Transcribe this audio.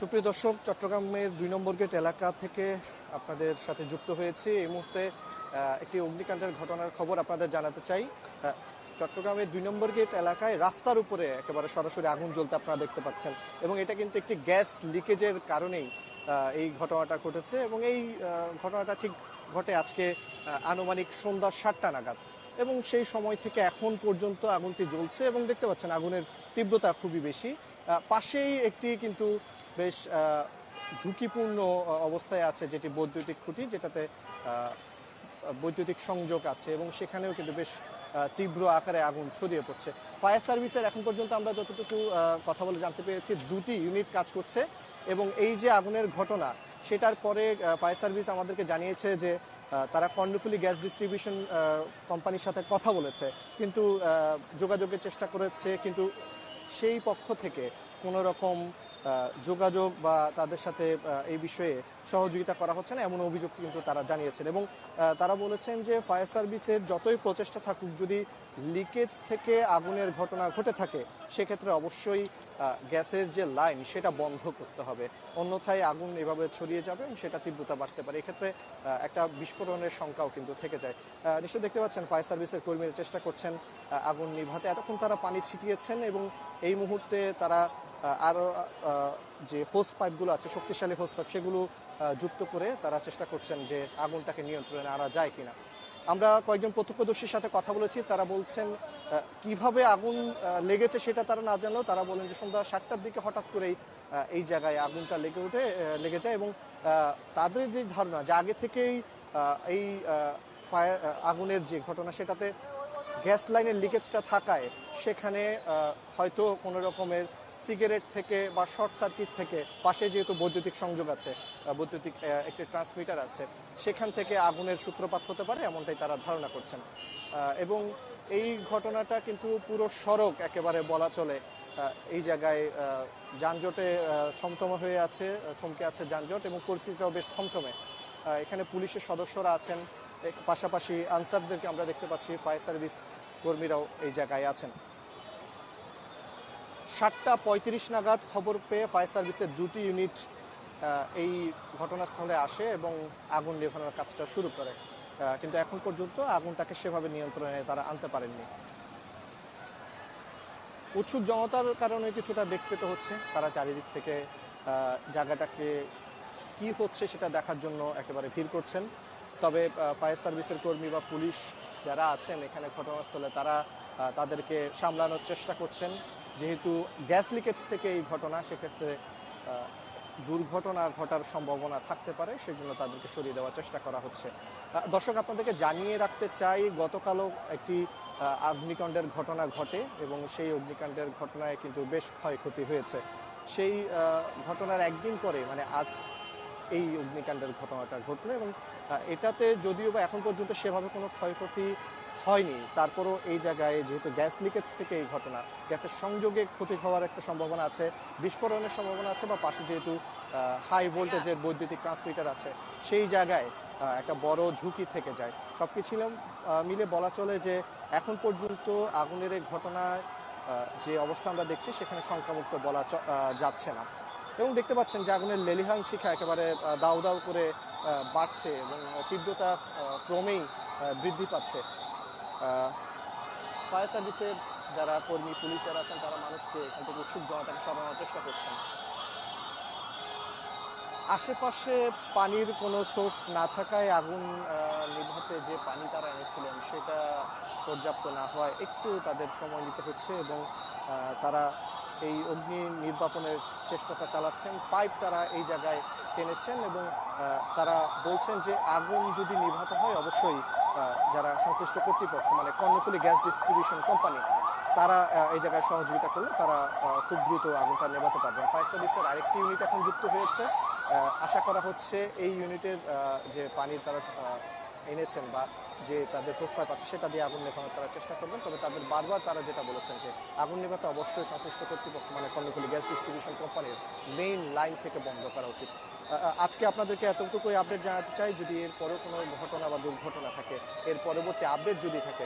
সুপ্রিয় দর্শক, চট্টগ্রামের দুই নম্বর গেট এলাকা থেকে আপনাদের সাথে যুক্ত হয়েছি। এই মুহূর্তে একটি অগ্নিকাণ্ডের ঘটনার খবর আপনাদের জানাতে চাই। চট্টগ্রামের দুই নম্বর গেট এলাকায় রাস্তার উপরে একেবারে সরাসরি আগুন জ্বলতে আপনারা দেখতে পাচ্ছেন এবং এটা কিন্তু একটি গ্যাস লিকেজের কারণেই এই ঘটনাটা ঘটেছে এবং এই ঘটনাটা ঠিক ঘটে আজকে আনুমানিক সন্ধ্যা সাতটা নাগাদ এবং সেই সময় থেকে এখন পর্যন্ত আগুনটি জ্বলছে এবং দেখতে পাচ্ছেন আগুনের তীব্রতা খুবই বেশি। পাশেই একটি কিন্তু বেশ ঝুঁকিপূর্ণ অবস্থায় আছে যেটি বৈদ্যুতিক খুঁটি, যেটাতে বৈদ্যুতিক সংযোগ আছে এবং সেখানেও কিন্তু বেশ তীব্র আকারে আগুন ছড়িয়ে পড়ছে। ফায়ার সার্ভিসের এখন পর্যন্ত আমরা যতটুকু কথা বলে জানতে পেরেছি, দুটি ইউনিট কাজ করছে এবং এই যে আগুনের ঘটনা, সেটার পরে ফায়ার সার্ভিস আমাদেরকে জানিয়েছে যে তারা কর্ণফুলি গ্যাস ডিস্ট্রিবিউশন কোম্পানির সাথে কথা বলেছে। কিন্তু যোগাযোগের চেষ্টা করেছে, কিন্তু সেই পক্ষ থেকে কোনো রকম যোগাযোগ বা তাদের সাথে এই বিষয়ে সহযোগিতা করা হচ্ছে না এমন অভিযোগ কিন্তু তারা জানিয়েছেন। এবং তারা বলেছেন যে ফায়ার সার্ভিসের যতই প্রচেষ্টা থাকুক যদি লিকেজ থেকে আগুনের ঘটনা ঘটে থাকে সেক্ষেত্রে অবশ্যই গ্যাসের যে লাইন সেটা বন্ধ করতে হবে। অন্যথায় আগুন এভাবে ছড়িয়ে যাবে এবং সেটা তীব্রতা বাড়তে পারে। এক্ষেত্রে একটা বিস্ফোরণের সংখ্যাও কিন্তু থেকে যায়। আহ, নিশ্চয়ই দেখতে পাচ্ছেন ফায়ার সার্ভিসের কর্মীরা চেষ্টা করছেন আগুন নিভাতে। এতক্ষণ তারা পানি ছিটিয়েছেন এবং এই মুহূর্তে তারা আহ, আরও যে হোস পাইপগুলো আছে শক্তিশালী হোস পাইপ সেগুলো যুক্ত করে তারা চেষ্টা করছেন যে আগুনটাকে নিয়ন্ত্রণে আনা যায় কিনা। আমরা কয়েকজন প্রত্যক্ষদর্শীর সাথে কথা বলেছি তারা বলছেন কীভাবে আগুন লেগেছে সেটা তারা না জানলেও তারা বলেন যে সন্ধ্যা সাতটার দিকে হঠাৎ করেই এই জায়গায় আগুনটা লেগে উঠে লেগে যায় এবং তাদের যে ধারণা যে আগে থেকেই এই ফায়ার আগুনের যে ঘটনা সেটাতে গ্যাস লাইনের লিকেজটা থাকায় সেখানে হয়তো কোনো রকমের সিগারেট থেকে বা শর্ট সার্কিট থেকে পাশে যেহেতু বৈদ্যুতিক সংযোগ আছে বৈদ্যুতিক একটি ট্রান্সমিটার আছে, সেখান থেকে আগুনের সূত্রপাত হতে পারে এমনটাই তারা ধারণা করছেন। এবং এই ঘটনাটা কিন্তু পুরো সড়ক একেবারে বলা চলে। এই জায়গায় যানজটে থমথমে হয়ে আছে থমকে আছে যানজট এবং পরিস্থিতিটাও বেশ থমথমে। এখানে পুলিশের সদস্যরা আছেন পাশাপাশি আনসারদেরকে আমরা দেখতে পাচ্ছি, ফায়ার সার্ভিস কর্মীরাও এই জায়গায় আছেন। সাতটা পঁয়ত্রিশ নাগাদ খবর পেয়ে ফায়ার সার্ভিসের দুটি ইউনিট এই ঘটনাস্থলে আসে এবং আগুন নেভানোর কাজটা শুরু করে। কিন্তু এখন পর্যন্ত আগুনটাকে সেভাবে নিয়ন্ত্রণে তারা আনতে পারেননি। উৎসুক জনতার কারণে কিছুটা বেগ পেতে হচ্ছে। তারা চারিদিক থেকে জায়গাটাকে কি হচ্ছে সেটা দেখার জন্য একেবারে ভিড় করছেন। তবে ফায়ার সার্ভিসের কর্মী বা পুলিশ যারা আছেন এখানে ঘটনাস্থলে, তারা তাদেরকে সামলানোর চেষ্টা করছেন। যেহেতু গ্যাস লিকেজ থেকে এই ঘটনা, সেক্ষেত্রে দুর্ঘটনা ঘটার সম্ভাবনা থাকতে পারে, সেজন্য তাদেরকে সরিয়ে দেওয়ার চেষ্টা করা হচ্ছে। দর্শক, আপনাদেরকে জানিয়ে রাখতে চাই, গতকালও একটি অগ্নিকাণ্ডের ঘটনা ঘটে এবং সেই অগ্নিকাণ্ডের ঘটনায় কিন্তু বেশ ক্ষয়ক্ষতি হয়েছে। সেই ঘটনার একদিন পরে মানে আজ এই অগ্নিকাণ্ডের ঘটনাটা ঘটলো এবং এটাতে যদিও বা এখন পর্যন্ত সেভাবে কোনো ক্ষয়ক্ষতি হয়নি, তারপরও এই জায়গায় যেহেতু গ্যাস লিকেজ থেকে এই ঘটনা, গ্যাসের সংযোগে ক্ষতি হওয়ার একটা সম্ভাবনা আছে, বিস্ফোরণের সম্ভাবনা আছে বা পাশে যেহেতু হাই ভোল্টেজের বৈদ্যুতিক ট্রান্সমিটার আছে, সেই জায়গায় একটা বড় ঝুঁকি থেকে যায়। সব কিছু মিলে বলা চলে যে এখন পর্যন্ত আগুনের এই ঘটনায় যে অবস্থা আমরা দেখছি সেখানে সংখ্যামুক্ত বলা যাচ্ছে না। এবং দেখতে পাচ্ছেন যে আগুনের লেলিহান শিখা একেবারে দাউ দাউ করে বাড়ছে এবং তীব্রতা ক্রমেই বৃদ্ধি পাচ্ছে। ফায়ার সার্ভিসের যারা কর্মী, পুলিশ যারা আছেন, তারা মানুষকে এখান থেকে উৎসুক জনতাকে সরানোর চেষ্টা করছেন। আশেপাশে পানির কোনো সোর্স না থাকায় আগুন নিভাতে যে পানি তারা এনেছিলেন, সেটা পর্যাপ্ত না হওয়ায় একটু তাদের সময় নিতে হচ্ছে এবং তারা এই অগ্নি নির্বাপনের চেষ্টাটা চালাচ্ছেন। পাইপ তারা এই জায়গায় টেনেছেন এবং তারা বলছেন যে আগুন যদি নিভাতে হয়, অবশ্যই যারা সংশ্লিষ্ট কর্তৃপক্ষ মানে কর্ণফুলি গ্যাস ডিস্ট্রিবিউশন কোম্পানি, তারা এই জায়গায় সহযোগিতা করলে তারা খুব দ্রুত আগুনটা নেভাতে পারবেন। ফায়ার সার্ভিসের আরেকটি ইউনিট এখন যুক্ত হয়েছে। আশা করা হচ্ছে এই ইউনিটের যে পানির তারা এনেছেন বা যে তাদের প্রস্তাব আছে সেটা দিয়ে আগুন নেভানোর তারা চেষ্টা করবেন। তবে তাদের বারবার তারা যেটা বলেছেন যে আগুন নেভাতে অবশ্যই সংশ্লিষ্ট কর্তৃপক্ষ মানে কর্ণফুলি গ্যাস ডিস্ট্রিবিউশন কোম্পানির মেইন লাইন থেকে বন্ধ করা উচিত। আজকে আপনাদেরকে এতটুকুই আপডেট জানাতে চাই, যদি এরপরেও কোনো ঘটনা বা দুর্ঘটনা থাকে, এর পরবর্তী আপডেট যদি থাকে